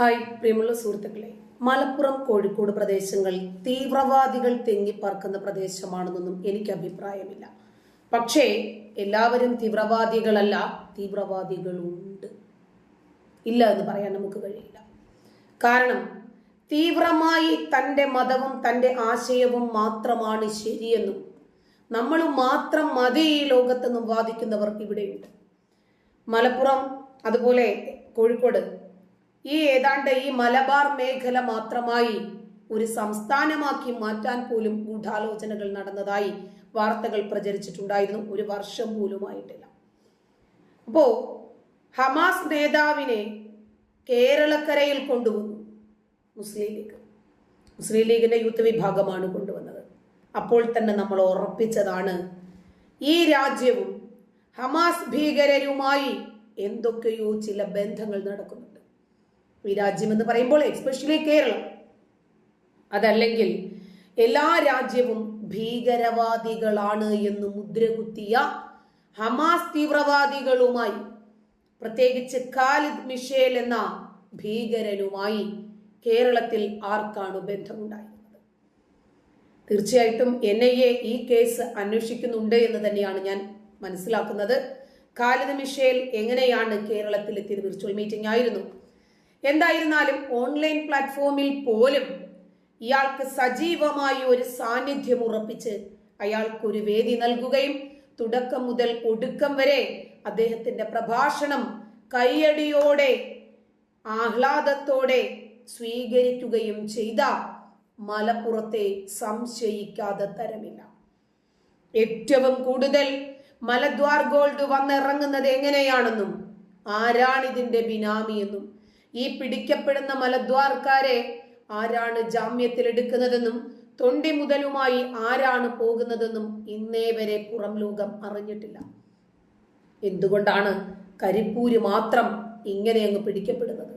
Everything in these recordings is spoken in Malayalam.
ഹായ് പ്രിയമുള്ള സുഹൃത്തുക്കളെ. മലപ്പുറം കോഴിക്കോട് പ്രദേശങ്ങൾ തീവ്രവാദികൾ തെങ്ങിപ്പറക്കുന്ന പ്രദേശമാണെന്നൊന്നും എനിക്ക് അഭിപ്രായമില്ല. പക്ഷേ എല്ലാവരും തീവ്രവാദികളല്ല തീവ്രവാദികളുണ്ട്. ഇല്ല എന്ന് പറയാൻ നമുക്ക് കഴിയില്ല. കാരണം തീവ്രമായി തന്റെ മതവും തന്റെ ആശയവും മാത്രമാണ് ശരിയെന്നും നമ്മൾ മാത്രം മതി ഈ ലോകത്തെന്നും വാദിക്കുന്നവർ ഇവിടെയുണ്ട്. മലപ്പുറം അതുപോലെ കോഴിക്കോട് ഈ ഏതാണ്ട് ഈ മലബാർ മേഖല മാത്രമായി ഒരു സംസ്ഥാനമാക്കി മാറ്റാൻ പോലും ഗൂഢാലോചനകൾ നടന്നതായി വാർത്തകൾ പ്രചരിച്ചിട്ടുണ്ടായിരുന്നു. ഒരു വർഷം പോലുമായിട്ടില്ല അപ്പോ ഹമാസ് നേതാവിനെ കേരളക്കരയിൽ കൊണ്ടുവന്നു മുസ്ലിം ലീഗ്. മുസ്ലിം ലീഗിന്റെ യൂത്ത് വിഭാഗമാണ് കൊണ്ടുവന്നത്. അപ്പോൾ തന്നെ നമ്മൾ ഉറപ്പിച്ചതാണ് ഈ രാജ്യവും ഹമാസ് ഭീകരരുമായി എന്തൊക്കെയോ ചില ബന്ധങ്ങൾ നടക്കുന്നുണ്ട്. ഈ രാജ്യം എന്ന് പറയുമ്പോൾ എക്സ്പെഷ്യലി കേരളം. അതല്ലെങ്കിൽ എല്ലാ രാജ്യവും ഭീകരവാദികളാണ് എന്ന് മുദ്രകുത്തിയ ഹമാസ് തീവ്രവാദികളുമായി പ്രത്യേകിച്ച് ഖാലിദ് മിഷേൽ എന്ന ഭീകരനുമായി കേരളത്തിൽ ആർക്കാണ് ബന്ധമുണ്ടായിരുന്നത്? തീർച്ചയായിട്ടും എൻ ഐ എ ഈ കേസ് അന്വേഷിക്കുന്നുണ്ട് എന്ന് തന്നെയാണ് ഞാൻ മനസ്സിലാക്കുന്നത്. ഖാലിദ് മിഷേൽ എങ്ങനെയാണ് കേരളത്തിൽ എത്തിയത് വിർച്വൽ മീറ്റിംഗ് ആയിരുന്നു. എന്തായിരുന്നാലും ഓൺലൈൻ പ്ലാറ്റ്ഫോമിൽ പോലും ഇയാൾക്ക് സജീവമായി ഒരു സാന്നിധ്യം ഉറപ്പിച്ച് അയാൾക്കൊരു വേദി നൽകുകയും തുടക്കം മുതൽ ഒടുക്കം വരെ അദ്ദേഹത്തിന്റെ പ്രഭാഷണം കയ്യടിയോടെ ആഹ്ലാദത്തോടെ സ്വീകരിക്കുകയും ചെയ്ത മലപ്പുറത്തെ സംശയിക്കാതെ തരമില്ല. ഏറ്റവും കൂടുതൽ മലദ്വാർ ഗോൾഡ് വന്നിറങ്ങുന്നത് എങ്ങനെയാണെന്നും ആരാണിതിന്റെ ബിനാമി എന്നും ഈ പിടിക്കപ്പെടുന്ന മലദ്വാർക്കാരെ ആരാണ് ജാമ്യത്തിൽ എടുക്കുന്നതെന്നും തൊണ്ടി മുതലുമായി ആരാണ് പോകുന്നതെന്നും ഇന്നേ വരെ പുറം ലോകം അറിഞ്ഞിട്ടില്ല. എന്തുകൊണ്ടാണ് കരിപ്പൂര് മാത്രം ഇങ്ങനെ അങ്ങ് പിടിക്കപ്പെടുന്നത്?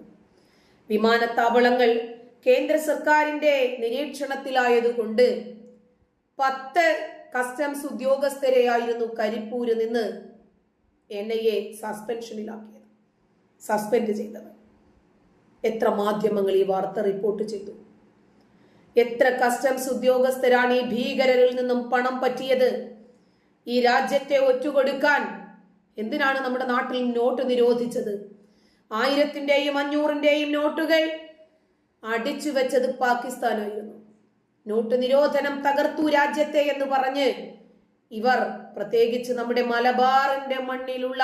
വിമാനത്താവളങ്ങൾ കേന്ദ്ര സർക്കാരിന്റെ നിരീക്ഷണത്തിലായതുകൊണ്ട് പത്ത് കസ്റ്റംസ് ഉദ്യോഗസ്ഥരെയായിരുന്നു കരിപ്പൂര് നിന്ന് എൻ ഐ എ സസ്പെൻഷനിലാക്കിയത് സസ്പെൻഡ് ചെയ്തത്. എത്ര മാധ്യമങ്ങൾ ഈ വാർത്ത റിപ്പോർട്ട് ചെയ്തു? എത്ര കസ്റ്റംസ് ഉദ്യോഗസ്ഥരാണ് ഈ ഭീകരരിൽ നിന്നും പണം പറ്റിയത്? ഈ രാജ്യത്തെ ഒറ്റുകൊടുക്കാൻ എന്തിനാണ് നമ്മുടെ നാട്ടിൽ നോട്ട് നിരോധിച്ചത്? ആയിരത്തിന്റെയും അഞ്ഞൂറിന്റെയും നോട്ടുകൾ അടിച്ചു വെച്ചത് പാകിസ്ഥാനായിരുന്നു. നോട്ട് നിരോധനം തകർത്തു രാജ്യത്തെ എന്ന് പറഞ്ഞ് ഇവർ പ്രത്യേകിച്ച് നമ്മുടെ മലബാറിന്റെ മണ്ണിലുള്ള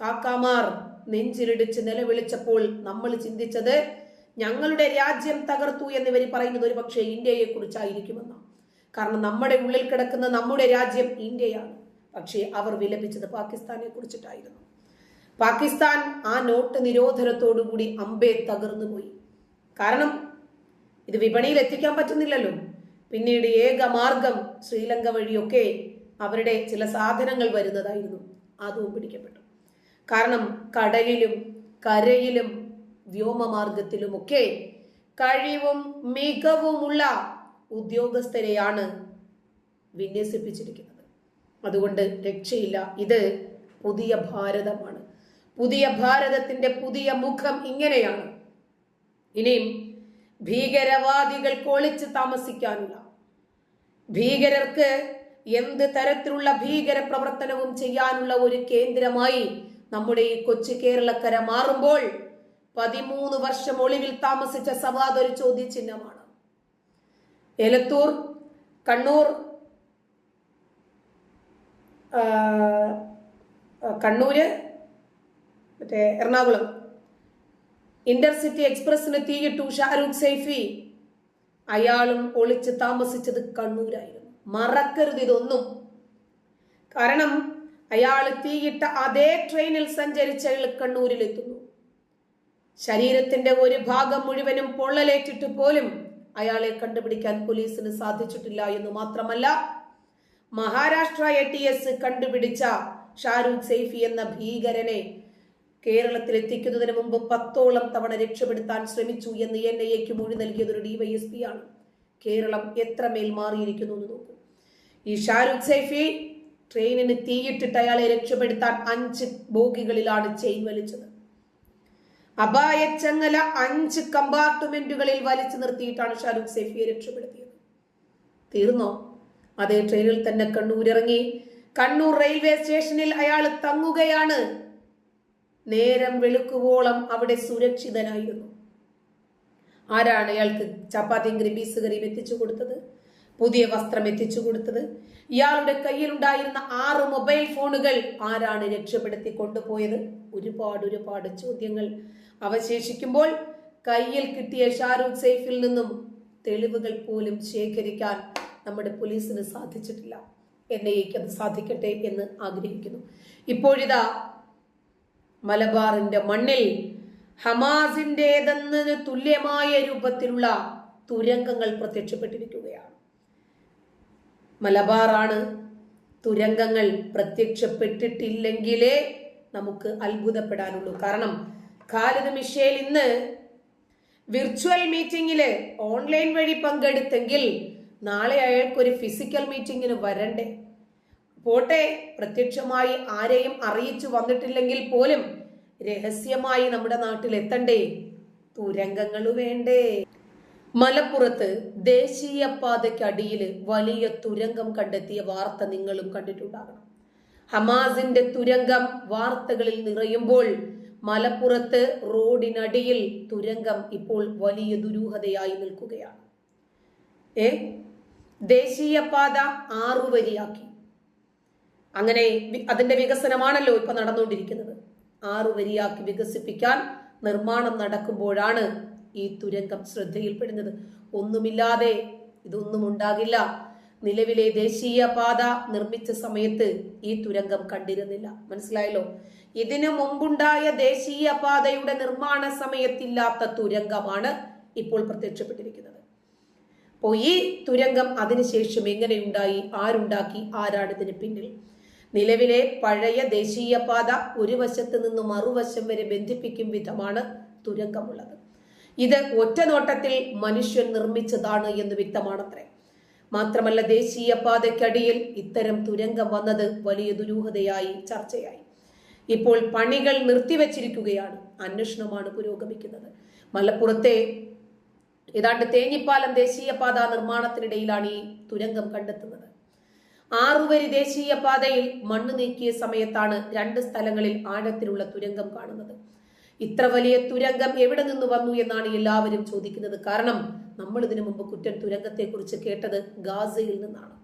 കാക്കാമാർ നെഞ്ചിലിടിച്ച് നിലവിളിച്ചപ്പോൾ നമ്മൾ ചിന്തിച്ചത് ഞങ്ങളുടെ രാജ്യം തകർത്തു എന്നിവർ പറയുന്നത് ഒരു പക്ഷേ ഇന്ത്യയെ കുറിച്ചായിരിക്കുമെന്ന് കാരണം നമ്മുടെ ഉള്ളിൽ കിടക്കുന്ന നമ്മുടെ രാജ്യം ഇന്ത്യയാണ്. പക്ഷേ അവർ വിലപിച്ചത് പാകിസ്ഥാനെ കുറിച്ചിട്ടായിരുന്നു പാകിസ്ഥാൻ ആ നോട്ട് നിരോധനത്തോടുകൂടി അമ്പേ തകർന്നു പോയി. കാരണം ഇത് വിപണിയിൽ എത്തിക്കാൻ പറ്റുന്നില്ലല്ലോ. പിന്നീട് ഏക മാർഗം ശ്രീലങ്ക വഴിയൊക്കെ അവരുടെ ചില സാധനങ്ങൾ വരുന്നതായിരുന്നു. അതും പിടിക്കപ്പെട്ടു. കാരണം കടലിലും കരയിലും വ്യോമമാർഗത്തിലുമൊക്കെ കഴിവും മികവുമുള്ള ഉദ്യോഗസ്ഥരെയാണ് വിന്യസിപ്പിച്ചിരിക്കുന്നത്. അതുകൊണ്ട് രക്ഷയില്ല. ഇത് പുതിയ ഭാരതമാണ്. പുതിയ ഭാരതത്തിന്റെ പുതിയ മുഖം ഇങ്ങനെയാണ്. ഇനിയും ഭീകരവാദികൾ കൊളിച്ച് താമസിക്കാനുള്ള ഭീകരർക്ക് എന്ത് തരത്തിലുള്ള ഭീകര പ്രവർത്തനവും ചെയ്യാനുള്ള ഒരു കേന്ദ്രമായി നമ്മുടെ ഈ കൊച്ചു കേരളക്കര മാറുമ്പോൾ പതിമൂന്ന് വർഷം ഒളിവിൽ താമസിച്ച സവാദ് ഒരു ചോദ്യചിഹ്നമാണ്. എലത്തൂർ കണ്ണൂർ കണ്ണൂര് മറ്റേ എറണാകുളം. ഇന്റർസിറ്റി എക്സ്പ്രസിന് തീയിട്ടു ഷാരൂഖ് സൈഫി. അയാളും ഒളിച്ച് താമസിച്ചത് കണ്ണൂരായിരുന്നു. മറക്കരുത് ഇതൊന്നും. കാരണം അയാൾ തീയിട്ട അതേ ട്രെയിനിൽ സഞ്ചരിച്ച കണ്ണൂരിലെത്തുന്നു ശരീരത്തിന്റെ ഒരു ഭാഗം മുഴുവനും പൊള്ളലേറ്റിട്ട് പോലും അയാളെ കണ്ടുപിടിക്കാൻ പോലീസിന് സാധിച്ചിട്ടില്ല എന്ന് മാത്രമല്ല മഹാരാഷ്ട്ര എ ടി എസ് കണ്ടുപിടിച്ച ഷാരൂഖ് സെയ്ഫി എന്ന ഭീകരനെ കേരളത്തിൽ എത്തിക്കുന്നതിന് മുമ്പ് പത്തോളം തവണ രക്ഷപ്പെടുത്താൻ ശ്രമിച്ചു എന്ന് എൻ ഐ എക്ക് മൊഴി നൽകിയത് ഒരു ഡിവൈഎസ്പി ആണ്. കേരളം എത്രമേൽ മാറിയിരിക്കുന്നു എന്ന് നോക്കൂ. ഈ ഷാരൂഖ് സൈഫി ട്രെയിനിന് തീയിട്ടിട്ട് അയാളെ രക്ഷപ്പെടുത്താൻ അഞ്ച് ബോഗികളിലാണ് ചെയിൻ വലിച്ചത്. അപായച്ചങ്ങല അഞ്ച് കമ്പാർട്ട്മെന്റുകളിൽ വലിച്ചു നിർത്തിയിട്ടാണ് ഷാരൂഖ് സേഫിയെ രക്ഷപ്പെടുത്തിയത്. തീർന്നോ? അതേ ട്രെയിനിൽ തന്നെ കണ്ണൂരിറങ്ങി. കണ്ണൂർ റെയിൽവേ സ്റ്റേഷനിൽ അയാൾ തങ്ങുകയാണ്. നേരം വെളുക്കുവോളം അവിടെ സുരക്ഷിതനായിരുന്നു. ആരാണ് അയാൾക്ക് ചപ്പാത്തിയും ഗ്രിബീസ് കറിയും എത്തിച്ചു കൊടുത്തത്? പുതിയ വസ്ത്രം എത്തിച്ചു കൊടുത്തത്. ഇയാളുടെ കയ്യിലുണ്ടായിരുന്ന ആറ് മൊബൈൽ ഫോണുകൾ ആരാണ് രക്ഷപ്പെടുത്തി കൊണ്ടുപോയത്? ഒരുപാട് ഒരുപാട് ചോദ്യങ്ങൾ. അവശേഷിക്കുമ്പോൾ കയ്യിൽ കിട്ടിയ ഷാരൂഖ് സൈഫിൽ നിന്നും തെളിവുകൾ പോലും ശേഖരിക്കാൻ നമ്മുടെ പോലീസിന് സാധിച്ചിട്ടില്ല. എൻ ഐ എക്ക് അത് സാധിക്കട്ടെ എന്ന് ആഗ്രഹിക്കുന്നു. ഇപ്പോഴിതാ മലബാറിന്റെ മണ്ണിൽ ഹമാസിന്റെതെന്നതിന് തുല്യമായ രൂപത്തിലുള്ള തുരങ്കങ്ങൾ പ്രത്യക്ഷപ്പെട്ടിരിക്കുകയാണ്. മലബാറാണ് തുരങ്കങ്ങൾ പ്രത്യക്ഷപ്പെട്ടിട്ടില്ലെങ്കിലേ നമുക്ക് അത്ഭുതപ്പെടാനുള്ളൂ. കാരണം ഖാലിദ് മിഷേൽ ഇന്ന് വിർച്വൽ മീറ്റിംഗിൽ ഓൺലൈൻ വഴി പങ്കെടുത്തെങ്കിൽ നാളെ അയാൾക്കൊരു ഫിസിക്കൽ മീറ്റിങ്ങിന് വരണ്ടേ? പോട്ടെ പ്രത്യക്ഷമായി ആരെയും അറിയിച്ചു വന്നിട്ടില്ലെങ്കിൽ പോലും രഹസ്യമായി നമ്മുടെ നാട്ടിൽ എത്തണ്ടേ തുരങ്കങ്ങൾ വേണ്ടേ? മലപ്പുറത്ത് ദേശീയപാതയ്ക്കടിയിൽ വലിയ തുരങ്കം കണ്ടെത്തിയ വാർത്ത നിങ്ങളും കണ്ടിട്ടുണ്ടാകണം. ഹമാസിന്റെ തുരങ്കം വാർത്തകളിൽ നിറയുമ്പോൾ മലപ്പുറത്ത് റോഡിനടിയിൽ തുരങ്കം ഇപ്പോൾ വലിയ ദുരൂഹതയായി നിൽക്കുകയാണ്. ഏ? ദേശീയപാത ആറുവരിയാക്കി അങ്ങനെ അതിന്റെ വികസനമാണല്ലോ ഇപ്പൊ നടന്നുകൊണ്ടിരിക്കുന്നത്. ആറു വരിയാക്കി വികസിപ്പിക്കാൻ നിർമ്മാണം നടക്കുമ്പോഴാണ് ഈ തുരങ്കം ശ്രദ്ധയിൽപ്പെടുന്നത്. ഒന്നുമില്ലാതെ ഇതൊന്നും ഉണ്ടാകില്ല. നിലവിലെ ദേശീയ പാത നിർമ്മിച്ച സമയത്ത് ഈ തുരങ്കം കണ്ടിരുന്നില്ല. മനസ്സിലായല്ലോ? ഇതിനു മുമ്പുണ്ടായ ദേശീയ പാതയുടെ നിർമ്മാണ സമയത്തില്ലാത്ത തുരങ്കമാണ് ഇപ്പോൾ പ്രത്യക്ഷപ്പെട്ടിരിക്കുന്നത്. അപ്പോൾ ഈ തുരങ്കം അതിനുശേഷം എങ്ങനെയുണ്ടായി? ആരുണ്ടാക്കി? ആരാണ് ഇതിന് പിന്നിൽ? നിലവിലെ പഴയ ദേശീയപാത ഒരു വശത്ത് നിന്ന് മറുവശം വരെ ബന്ധിപ്പിക്കും വിധമാണ് തുരങ്കമുള്ളത്. ഇത് ഒറ്റ നോട്ടത്തിൽ മനുഷ്യൻ നിർമ്മിച്ചതാണ് എന്ന് വ്യക്തമാണത്രേ. മാത്രമല്ല ദേശീയ പാതയ്ക്കടിയിൽ ഇത്തരം തുരങ്കം വന്നത് വലിയ ദുരൂഹതയായി ചർച്ചയായി. ഇപ്പോൾ പണികൾ നിർത്തിവച്ചിരിക്കുകയാണ്. അന്വേഷണമാണ് പുരോഗമിക്കുന്നത്. മലപ്പുറത്തെ ഏതാണ്ട് തേഞ്ഞിപ്പാലം ദേശീയപാത നിർമ്മാണത്തിനിടയിലാണ് ഈ തുരങ്കം കണ്ടെത്തുന്നത്. ആറുവരി ദേശീയപാതയിൽ മണ്ണ് നീക്കിയ സമയത്താണ് രണ്ട് സ്ഥലങ്ങളിൽ ആഴത്തിലുള്ള തുരങ്കം കാണുന്നത്. ഇത്ര വലിയ തുരങ്കം എവിടെ നിന്ന് വന്നു എന്നാണ് എല്ലാവരും ചോദിക്കുന്നത്. കാരണം നമ്മൾ ഇതിനു മുമ്പ് കുറ്റൻ തുരങ്കത്തെക്കുറിച്ച് കേട്ടത് ഗാസയിൽ നിന്നാണ്.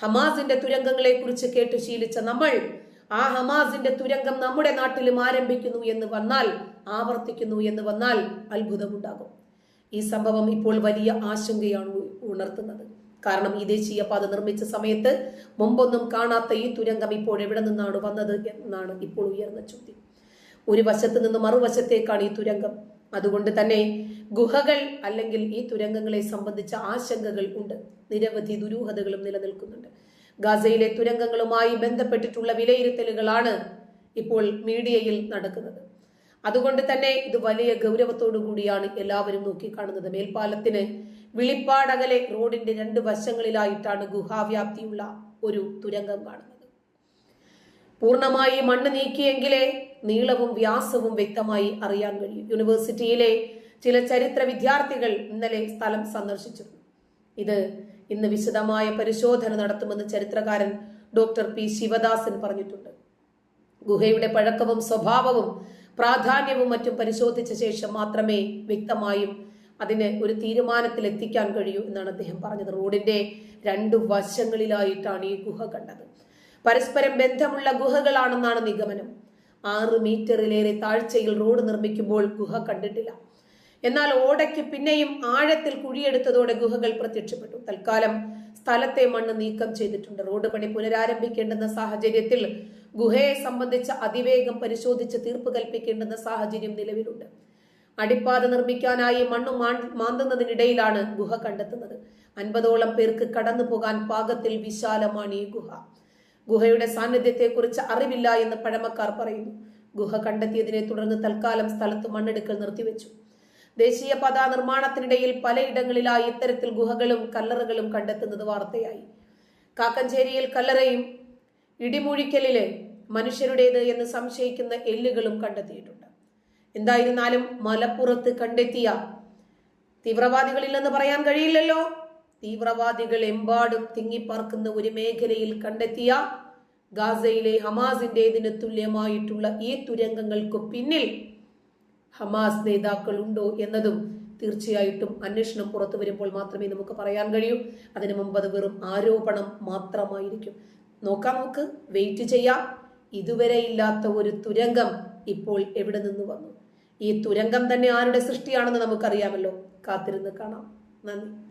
ഹമാസിന്റെ തുരങ്കങ്ങളെ കുറിച്ച് കേട്ട് ശീലിച്ച നമ്മൾ ആ ഹമാസിന്റെ തുരങ്കം നമ്മുടെ നാട്ടിലും ആരംഭിക്കുന്നു എന്ന് വന്നാൽ ആവർത്തിക്കുന്നു എന്ന് വന്നാൽ അത്ഭുതമുണ്ടാകും. ഈ സംഭവം ഇപ്പോൾ വലിയ ആശങ്കയാണ് ഉണർത്തുന്നത്. കാരണം ഈ ദേശീയ പാത നിർമ്മിച്ച സമയത്ത് മുമ്പൊന്നും കാണാത്ത ഈ തുരങ്കം ഇപ്പോൾ എവിടെ നിന്നാണ് വന്നത് എന്നാണ് ഇപ്പോൾ ഉയർന്ന ചോദ്യം. ഒരു വശത്ത് നിന്ന് മറുവശത്തേക്കാണ് ഈ തുരങ്കം. അതുകൊണ്ട് തന്നെ ഗുഹകൾ അല്ലെങ്കിൽ ഈ തുരങ്കങ്ങളെ സംബന്ധിച്ച ആശങ്കകൾ ഉണ്ട്. നിരവധി ദുരൂഹതകളും നിലനിൽക്കുന്നുണ്ട്. ഗാസയിലെ തുരങ്കങ്ങളുമായി ബന്ധപ്പെട്ടിട്ടുള്ള വിലയിരുത്തലുകളാണ് ഇപ്പോൾ മീഡിയയിൽ നടക്കുന്നത്. അതുകൊണ്ട് തന്നെ ഇത് വലിയ ഗൗരവത്തോടു കൂടിയാണ് എല്ലാവരും നോക്കിക്കാണുന്നത്. മേൽപ്പാലത്തിന് വിളിപ്പാടകലെ റോഡിന്റെ രണ്ട് വശങ്ങളിലായിട്ടാണ് ഗുഹാവ്യാപ്തിയുള്ള ഒരു തുരങ്കം കാണുന്നത്. പൂർണമായി മണ്ണ് നീക്കിയെങ്കിലേ നീളവും വ്യാസവും വ്യക്തമായി അറിയാൻ കഴിയും. യൂണിവേഴ്സിറ്റിയിലെ ചില ചരിത്ര വിദ്യാർത്ഥികൾ ഇന്നലെ സ്ഥലം സന്ദർശിച്ചിരുന്നു. ഇത് ഇന്ന് വിശദമായ പരിശോധന നടത്തുമെന്ന് ചരിത്രകാരൻ ഡോക്ടർ പി ശിവദാസൻ പറഞ്ഞിട്ടുണ്ട്. ഗുഹയുടെ പഴക്കവും സ്വഭാവവും പ്രാധാന്യവും മറ്റും പരിശോധിച്ച ശേഷം മാത്രമേ വ്യക്തമായും അതിന് ഒരു തീരുമാനത്തിൽ എത്തിക്കാൻ കഴിയൂ എന്നാണ് അദ്ദേഹം പറഞ്ഞത്. റോഡിന്റെ രണ്ടു വശങ്ങളിലായിട്ടാണ് ഈ ഗുഹ കണ്ടത്. പരസ്പരം ബന്ധമുള്ള ഗുഹകളാണെന്നാണ് നിഗമനം. ആറ് മീറ്ററിലേറെ താഴ്ചയിൽ റോഡ് നിർമ്മിക്കുമ്പോൾ ഗുഹ കണ്ടിട്ടില്ല. എന്നാൽ ഓടയ്ക്ക് പിന്നെയും ആഴത്തിൽ കുഴിയെടുത്തതോടെ ഗുഹകൾ പ്രത്യക്ഷപ്പെട്ടു. തൽക്കാലം സ്ഥലത്തെ മണ്ണ് നീക്കം ചെയ്തിട്ടുണ്ട്. റോഡ് പണി പുനരാരംഭിക്കേണ്ടെന്ന സാഹചര്യത്തിൽ ഗുഹയെ സംബന്ധിച്ച അതിവേഗം പരിശോധിച്ച് തീർപ്പ് കൽപ്പിക്കേണ്ടെന്ന സാഹചര്യം നിലവിലുണ്ട്. അടിപ്പാത നിർമ്മിക്കാനായി മണ്ണ് മാന്തുന്നതിനിടയിലാണ് ഗുഹ കണ്ടെത്തുന്നത്. അൻപതോളം പേർക്ക് കടന്നു പോകാൻ പാകത്തിൽ വിശാലമാണ് ഈ ഗുഹ. ഗുഹയുടെ സാന്നിധ്യത്തെക്കുറിച്ച് അറിവില്ല എന്ന് പഴമക്കാർ പറയുന്നു. ഗുഹ കണ്ടെത്തിയതിനെ തുടർന്ന് തൽക്കാലം സ്ഥലത്ത് മണ്ണെടുക്കൽ നിർത്തിവെച്ചു. ദേശീയപാത നിർമ്മാണത്തിനിടയിൽ പലയിടങ്ങളിലായി ഇത്തരത്തിൽ ഗുഹകളും കല്ലറകളും കണ്ടെത്തുന്നത് വാർത്തയായി. കാക്കഞ്ചേരിയിൽ കല്ലറയും ഇടിമുഴിക്കലിലെ മനുഷ്യരുടേത് എന്ന് സംശയിക്കുന്ന എല്ലുകളും കണ്ടെത്തിയിട്ടുണ്ട്. എന്തായിരുന്നാലും മലപ്പുറത്ത് കണ്ടെത്തിയ തീവ്രവാദികളില്ലെന്ന് പറയാൻ കഴിയില്ലല്ലോ. തീവ്രവാദികൾ എമ്പാടും തിങ്ങിപ്പാർക്കുന്ന ഒരു മേഖലയിൽ കണ്ടെത്തിയ ഗാസയിലെ ഹമാസിന്റെതിന് തുല്യമായിട്ടുള്ള ഈ തുരങ്കങ്ങൾക്ക് പിന്നിൽ ഹമാസ് നേതാക്കൾ ഉണ്ടോ എന്നതും തീർച്ചയായിട്ടും അന്വേഷണം പുറത്തു വരുമ്പോൾ മാത്രമേ നമുക്ക് പറയാൻ കഴിയൂ. അതിനു മുമ്പ് അത് വെറും ആരോപണം മാത്രമായിരിക്കും. നോക്കാം നമുക്ക്. വെയിറ്റ് ചെയ്യാം. ഇതുവരെ ഇല്ലാത്ത ഒരു തുരങ്കം ഇപ്പോൾ എവിടെ നിന്ന് വന്നു? ഈ തുരങ്കം തന്നെ ആരുടെ സൃഷ്ടിയാണെന്ന് നമുക്കറിയാമല്ലോ. കാത്തിരുന്ന് കാണാം. നന്ദി.